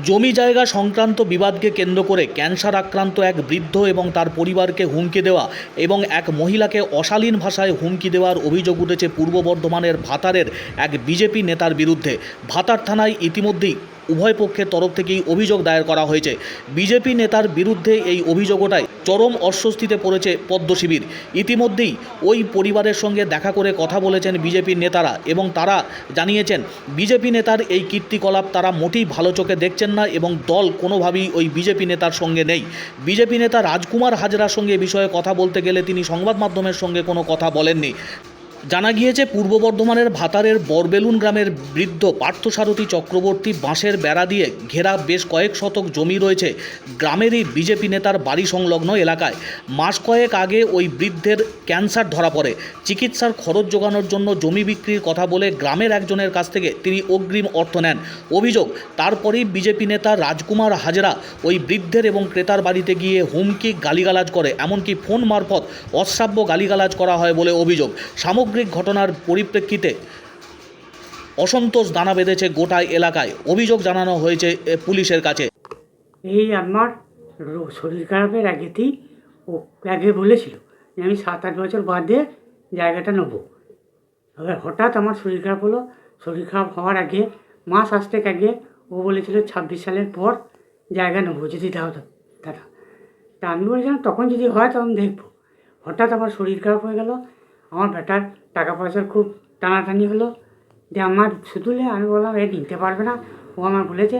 জমি জায়গা সংক্রান্ত বিবাদকে কেন্দ্র করে ক্যান্সার আক্রান্ত এক বৃদ্ধ এবং তার পরিবারকে হুমকি দেওয়া এবং এক মহিলাকে অশালীন ভাষায় হুমকি দেওয়ার অভিযোগ উঠেছে পূর্ব বর্ধমানের ভাতারের এক বিজেপি নেতার বিরুদ্ধে। ভাতার থানায় ইতিমধ্যেই উভয় পক্ষের তরফ থেকেই অভিযোগ দায়ের করা হয়েছে। বিজেপি নেতার বিরুদ্ধে এই অভিযোগ ওঠায় চরম অস্বস্তিতে পড়েছে পদ্ম শিবির। ইতিমধ্যেই ওই পরিবারের সঙ্গে দেখা করে কথা বলেছেন বিজেপির নেতারা এবং তারা জানিয়েছেন, বিজেপি নেতার এই কীর্তিকলাপ তারা মোটেই ভালো চোখে দেখছেন না এবং দল কোনোভাবেই ওই বিজেপি নেতার সঙ্গে নেই। বিজেপি নেতা রাজকুমার হাজরার সঙ্গে বিষয়ে কথা বলতে গেলে তিনি সংবাদ মাধ্যমের সঙ্গে কোনো কথা বলেননি। জানা গিয়েছে, পূর্ব বর্ধমানের ভাতারের বরবেলুন গ্রামের বৃদ্ধ পার্থসারথী চক্রবর্তী বাঁশের বেড়া দিয়ে ঘেরা বেশ কয়েক শতক জমি রয়েছে গ্রামেরই বিজেপি নেতার বাড়ি সংলগ্ন এলাকায়। মাস কয়েক আগে ওই বৃদ্ধের ক্যান্সার ধরা পড়ে। চিকিৎসার খরচ যোগানোর জন্য জমি বিক্রির কথা বলে গ্রামের একজনের কাছ থেকে তিনি অগ্রিম অর্থ নেন। অভিযোগ, তারপরেই বিজেপি নেতা রাজকুমার হাজরা ওই বৃদ্ধের এবং ক্রেতার বাড়িতে গিয়ে হুমকি গালিগালাজ করে, এমনকি ফোন মারফত অশ্রাব্য গালিগালাজ করা হয় বলে অভিযোগ। সামগ্রিক ঘটনার পরিপ্রেক্ষিতে অসন্তোষ দানা বেঁধেছে গোটা এলাকায়। অভিযোগ জানানো হয়েছে পুলিশের কাছে। এই আমার শরীর খারাপের আগেতেই ও আগে বলেছিল যে আমি সাত আট বছর বাদে জায়গাটা নেব। এবার হঠাৎ আমার শরীর খারাপ হলো। শরীর খারাপ হওয়ার আগে, মাস আসতে আগে ও বলেছিল ছাব্বিশ সালের পর জায়গা নেব যদি দাও দাদা তা আমি বলেছিলাম, তখন যদি হয় তখন দেখব। হঠাৎ আমার শরীর খারাপ হয়ে গেল। আমার বেটার টাকা পয়সার খুব টানাটানি হলো। যে আমার শুধুলে আমি বললাম, এ নিতে পারবে না। ও আমার বলেছে,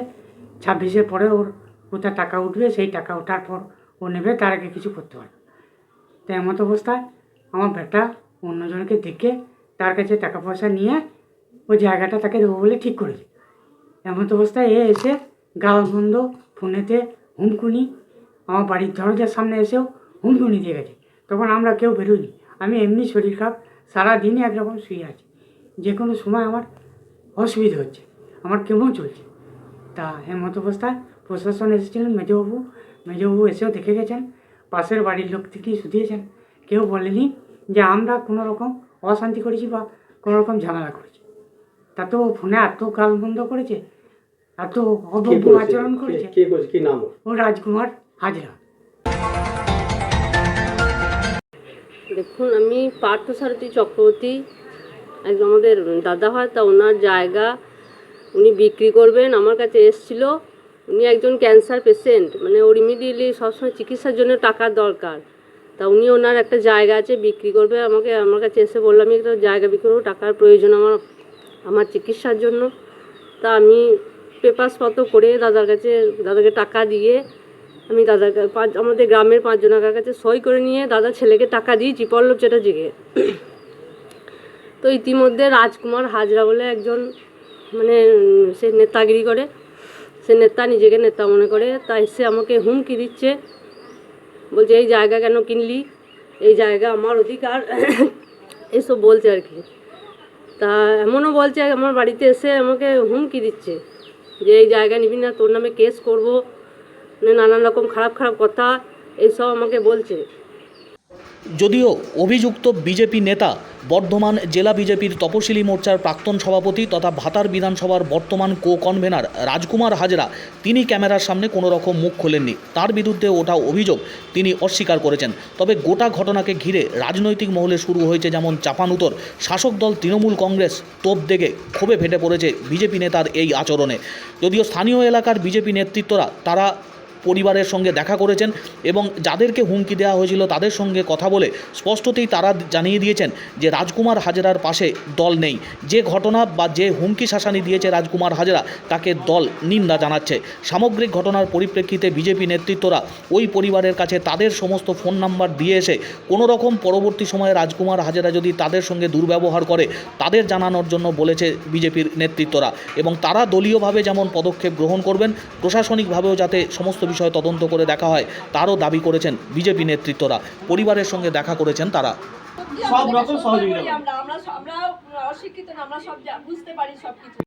ছাব্বিশের পরে ওর কোথায় টাকা উঠবে, সেই টাকা ওঠার পর ও নেবে, তার আগে কিছু করতে পারবে। তো এমত অবস্থায় আমার বেটা অন্যজনকে দেখে তার কাছে টাকা পয়সা নিয়ে ওই জায়গাটা তাকে দেবো বলে ঠিক করেছে। এমত অবস্থায় এ এসে গাল বন্ধ ফোনেতে হুমকুনি, আমার বাড়ির দরজার সামনে এসেও হুমকুনি দিয়ে গেছে। তখন আমরা কেউ বেরোইনি। আমি এমনি শরীর খারাপ সারাদিনই একরকম শুয়ে আছি। যে কোনো সময় আমার অসুবিধা হচ্ছে আমার কেমন চলছে। তা এমত অবস্থায় প্রশাসন এসেছিলেন মেজবাবু মেজবাবু এসেও দেখে গেছেন পাশের বাড়ির লোক থেকেই শুধিয়েছেন। কেউ বলেনি যে আমরা কোনো রকম অশান্তি করেছি বা কোনো রকম ঝামেলা করেছি। তা তো ফোনে এত কাল বন্ধ করেছে এত অভব্য আচরণ করেছে। ও রাজকুমার হাজরা। দেখুন, আমি পার্থসারথী চক্রবর্তী, একজন আমাদের দাদা হয়, তা ওনার জায়গা উনি বিক্রি করবেন, আমার কাছে এসছিল। উনি একজন ক্যান্সার পেশেন্ট মানে ওর ইমিডিয়েটলি সবসময় চিকিৎসার জন্য টাকার দরকার। তা উনি ওনার একটা জায়গা আছে, বিক্রি করবে, আমাকে, আমার কাছে এসে বললাম আমি একটা জায়গা বিক্রি করব, টাকার প্রয়োজন আমার আমার চিকিৎসার জন্য। তা আমি পেপারসপত্র করে দাদার কাছে, দাদাকে টাকা দিয়ে আমি দাদার পাঁচ, আমাদের গ্রামের পাঁচজনের কাছে সই করে নিয়ে দাদা ছেলেকে টাকা দিয়েছি, পল্লব চ্যাটার্জিকে। তো ইতিমধ্যে রাজকুমার হাজরা বলে একজন মানে সে নেতাগিরি করে। সে নেতা নিজেকে নেতা মনে করে, তাই সে আমাকে হুমকি দিচ্ছে। বলছে, এই জায়গা কেন কিনলি? এই জায়গা আমার অধিকার। এসব বলছে আর কি। তা এমনও বলছে, আমার বাড়িতে এসে আমাকে হুমকি দিচ্ছে যে, এই জায়গা নিবি না, তোর নামে কেস করব। নানান রকম খারাপ খারাপ কথা এইসব আমাকে বলছে। যদিও অভিযুক্ত বিজেপি নেতা, বর্ধমান জেলা বিজেপির তপশিলি মোর্চার প্রাক্তন সভাপতি তথা ভাতার বিধানসভার বর্তমান কো কনভেনার রাজকুমার হাজরা, তিনি ক্যামেরার সামনে কোনো রকম মুখ খোলেননি। তার বিরুদ্ধে ওঠা অভিযোগ তিনি অস্বীকার করেছেন। তবে গোটা ঘটনাকে ঘিরে রাজনৈতিক মহলে শুরু হয়েছে যেমন চাপানুতর। শাসক দল তৃণমূল কংগ্রেস তোপ দেখে ক্ষোভে ফেটে পড়েছে বিজেপি নেতার এই আচরণে। যদিও স্থানীয় এলাকার বিজেপি নেতৃত্বরা, তারা পরিবারের সঙ্গে দেখা করেছেন এবং যাদেরকে হুমকি দেওয়া হয়েছিল তাদের সঙ্গে কথা বলে স্পষ্টতেই তারা জানিয়ে দিয়েছেন যে রাজকুমার হাজরার পাশে দল নেই। যে ঘটনা বা যে হুমকি শাসানি দিয়েছে রাজকুমার হাজরা, তাকে দল নিন্দা জানাচ্ছে। সামগ্রিক ঘটনার পরিপ্রেক্ষিতে বিজেপি নেতৃত্বরা ওই পরিবারের কাছে তাদের সমস্ত ফোন নাম্বার দিয়ে এসে কোনো রকম পরবর্তী সময়ে রাজকুমার হাজরা যদি তাদের সঙ্গে দুর্ব্যবহার করে, তাদের জানানোর জন্য বলেছে বিজেপির নেতৃত্বরা এবং তারা দলীয়ভাবে যেমন পদক্ষেপ গ্রহণ করবেন, প্রশাসনিকভাবেও যাতে সমস্ত বিষয় তদন্ত করে দেখা হয় তারও দাবি করেছেন বিজেপি নেতৃত্বরা। পরিবারের সঙ্গে দেখা করেছেন তারা। সব রকম সহযোগিতা আমরা আমরা আমরা অশিক্ষিত না আমরা সব বুঝতে পারি সব কিছু